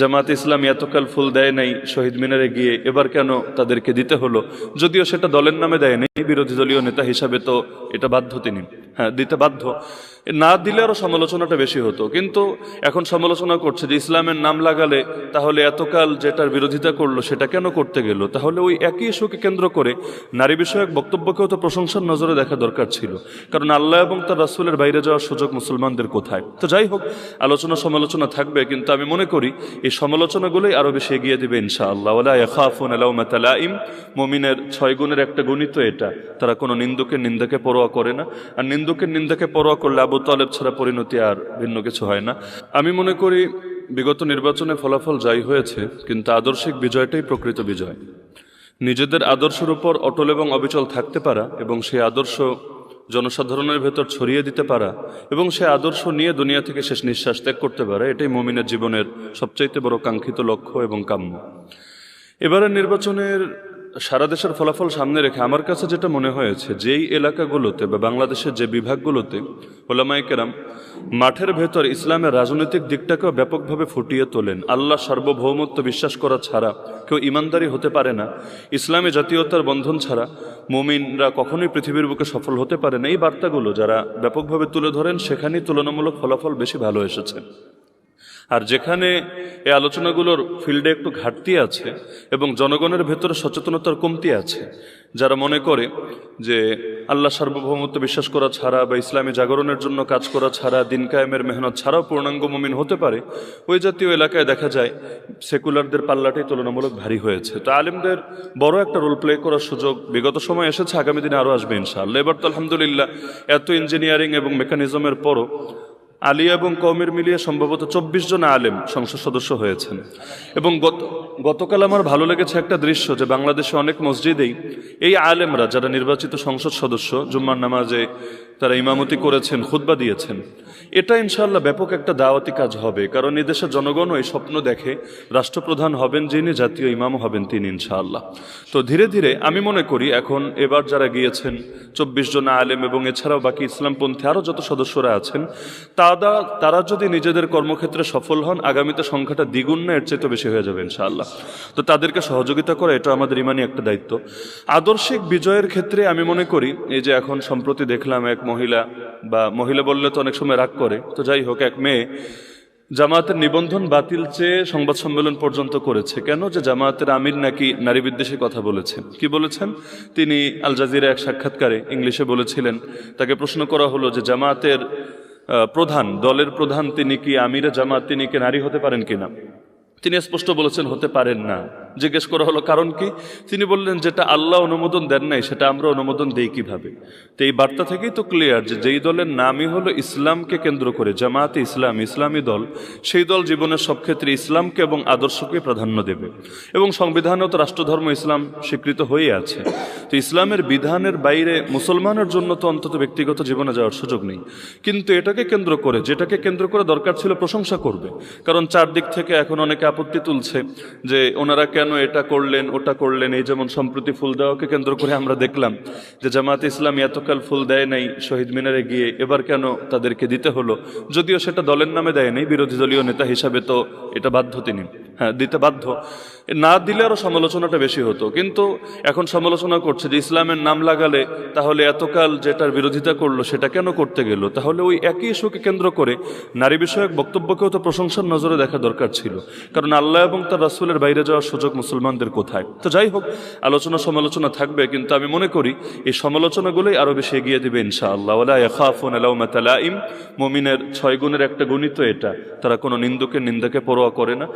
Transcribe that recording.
জামাত ইসলাম এতকাল ফুল দেয় নাই শহীদ মিনারে গিয়ে, এবার কেন তাদেরকে দিতে হলো? যদিও সেটা দলের নামে দেয় নাই, বিরোধী দলীয় নেতা হিসাবে তো এটা বাধ্য তিনি। হ্যাঁ দিতে বাধ্য। না দিলে আরও সমালোচনাটা বেশি হতো। কিন্তু এখন সমালোচনা করছে যে ইসলামের নাম লাগালে তাহলে এতকাল যেটার বিরোধিতা করল সেটা কেন করতে গেল? তাহলে ওই একই ইস্যুকে কেন্দ্র করে নারী বিষয়ক বক্তব্যকেও তো প্রশংসার নজরে দেখা দরকার ছিল। কারণ আল্লাহ এবং তার রাসুলের বাইরে যাওয়ার সুযোগ মুসলমানদের কোথায়? তো যাই হোক, আলোচনা সমালোচনা থাকবে, কিন্তু আমি মনে করি এই সমালোচনাগুলোই আরও বেশি এগিয়ে দিবে ইনশাআল্লাহ। ওলা ইয়াখাফুন আলাউমাত লাইম। মুমিনের ছয় গুণের একটা গণিত এটা। তারা কোনো নিন্দুকের নিন্দাকে পরোয়া করে না। আর নিন্দুকের নিন্দাকে পরোয়া করলে আবু তালেব ছাড়া পরিণতি আর ভিন্ন কিছু হয় না। আমি মনে করি বিগত নির্বাচনে ফলাফল যাই হয়েছে, কিন্তু আদর্শিক বিজয়টাই প্রকৃত বিজয়। নিজেদের আদর্শের উপর অটল এবং অবিচল থাকতে পারা এবং সেই আদর্শ জনসাধারণের ভেতর ছড়িয়ে দিতে পারা এবং সে আদর্শ নিয়ে দুনিয়া থেকে শেষ নিঃশ্বাস ত্যাগ করতে পারা, এটাই মমিনের জীবনের সবচাইতে বড় কাঙ্ক্ষিত লক্ষ্য এবং কাম্য। এবারের নির্বাচনের সারা দেশের ফলাফল সামনে রেখে আমার কাছে যেটা মনে হয়েছে, যেই এলাকাগুলোতে বা বাংলাদেশের যে বিভাগগুলোতে ওলামাই কেরাম মাঠের ভেতর ইসলামের রাজনৈতিক দিকটাকেও ব্যাপকভাবে ফুটিয়ে তোলেন। আল্লাহ সার্বভৌমত্ব বিশ্বাস করা ছাড়া কেউ ইমানদারি হতে পারে না। ইসলামী জাতীয়তার বন্ধন ছাড়া মুমিনরা কখনোই পৃথিবীর বুকে সফল হতে পারে না। এই বার্তাগুলো যারা ব্যাপকভাবে তুলে ধরেন, সেখানেই তুলনামূলক ফলাফল বেশি ভালো এসেছে। আর যেখানে এই আলোচনাগুলোর ফিল্ডে একটু ঘাটতি আছে এবং জনগণের ভেতরে সচেতনতার কমতি আছে, যারা মনে করে যে আল্লাহ সার্বভৌমত্ব বিশ্বাস করা ছাড়া বা ইসলামী জাগরণের জন্য কাজ করা ছাড়া, দিন কায়েমের মেহনত ছাড়াও পূর্ণাঙ্গ মুমিন হতে পারে, ওই জাতীয় এলাকায় দেখা যায় সেকুলারদের পাল্লাটাই তুলনামূলক ভারী হয়েছে। তো আলেমদের বড় একটা রোল প্লে করার সুযোগ বিগত সময় এসেছে, আগামী দিনে আরও আসবে ইনশাআল্লাহ। এবার তো আলহামদুলিল্লাহ, এত ইঞ্জিনিয়ারিং এবং মেকানিজমের পরও আলিয়া এবং কৌমির মিলিয়ে সম্ভবত চব্বিশ জন আলেম সংসদ সদস্য হয়েছেন। এবং গত, গতকাল আমার ভালো লেগেছে একটা দৃশ্য যে বাংলাদেশে অনেক মসজিদেই এই আলেমরা, যারা নির্বাচিত সংসদ সদস্য, জুম্মার নামাজে তারা ইমামতি করেছেন, খুতবা দিয়েছেন। এটা ইনশাল্লাহ ব্যাপক একটা দাওয়াতি কাজ হবে, কারণ এই দেশের জনগণও এই স্বপ্ন দেখে রাষ্ট্রপ্রধান হবেন যিনি, জাতীয় ইমামও হবেন তিনি ইনশাআল্লাহ। তো ধীরে ধীরে আমি মনে করি এখন এবার যারা গিয়েছেন, চব্বিশ জন আলেম এবং এছাড়াও বাকি ইসলামপন্থী আরও যত সদস্যরা আছেন তারা তারা যদি নিজেদের কর্মক্ষেত্রে সফল হন, আগামীতে সংখ্যাটা দ্বিগুণ না, এর চেয়ে তো বেশি হয়ে যাবে ইনশাআল্লাহ। তো তাদেরকে সহযোগিতা করা এটা আমাদের ইমানই একটা দায়িত্ব। আদর্শিক বিজয়ের ক্ষেত্রে আমি মনে করি, এই যে এখন সম্প্রতি দেখলাম এক মহিলা বা মহিলা বললে তো অনেক সময় রাগ করে। তো যাই হোক, এক মেয়ে জামায়াতের নিবন্ধন বাতিল চেয়ে সংবাদ সম্মেলন পর্যন্ত করেছে। কেন যে জামায়াতের আমির নাকি নারী বিদ্বেষে কথা বলেছেন কি বলেছেন? তিনি আল জাজিরা এক সাক্ষাৎকারে ইংলিশে বলেছিলেন, তাকে প্রশ্ন করা হলো যে জামায়াতের প্রধান, দলের প্রধান তিনি কি আমিরে জামাত তিনি কি নারী হতে পারেন কিনা? তিনি স্পষ্ট বলেছেন, হতে পারেন না। জিজ্ঞেস করা হলো, কারণ কি? তিনি বললেন, যেটা আল্লাহ অনুমোদন দেন নাই, সেটা আমরা অনুমোদন দেই কীভাবে? তো এই বার্তা থেকেই তো ক্লিয়ার যে যেই দলের নামই হলো ইসলামকে কেন্দ্র করে, জামায়াতে ইসলাম, ইসলামী দল, সেই দল জীবনের সব ক্ষেত্রে ইসলামকে এবং আদর্শকে প্রাধান্য দেবে এবং সংবিধানেও তো রাষ্ট্রধর্ম ইসলাম স্বীকৃত হয়ে আছে। তো ইসলামের বিধানের বাইরে মুসলমানের জন্য তো অন্তত ব্যক্তিগত জীবনে যাওয়ার সুযোগ নেই। কিন্তু এটাকে কেন্দ্র করে, যেটাকে কেন্দ্র করে দরকার ছিল প্রশংসা করবে। কারণ চারদিক থেকে এখন অনেকে আপত্তি তুলছে যে ওনারা কেন এটা করলেন, ওটা করলেন, এই যেমন সম্প্রতি ফুল দেওয়াকে কেন্দ্র করে আমরা দেখলাম যে জামাত ইসলাম এতকাল ফুল দেয় নাই শহীদ মিনারে গিয়ে, এবার কেন তাদেরকে দিতে হলো? যদিও সেটা দলের নামে দেয় নাই, বিরোধী দলীয় নেতা হিসাবে তো এটা বাধ্য তিনি। হ্যাঁ দিতে বাধ্য। না দিলে আরও সমালোচনাটা বেশি হতো। কিন্তু এখন সমালোচনা করছে যে ইসলামের নাম লাগালে তাহলে এতকাল যেটার বিরোধিতা করল সেটা কেন করতে গেল? তাহলে ওই একই ইস্যুকে কেন্দ্র করে নারী বিষয়ক বক্তব্যকেও তো প্রশংসার নজরে দেখা দরকার ছিল। কারণ আল্লাহ এবং তার রাসুলের বাইরে যাওয়ার সুযোগ মুসলমানদের কোথায়? তো যাই হোক, আলোচনা সমালোচনা থাকবে, কিন্তু আমি মনে করি এই সমালোচনাগুলোই আরও বেশি এগিয়ে দিবে ইনশাআল্লাহ। ওলা ইয়াখাফুন আলাউমাত লাইম মুমিনের ছয় গুণের একটা গণিত এটা। তারা কোনো নিন্দুকের নিন্দাকে পরোয়া করে না।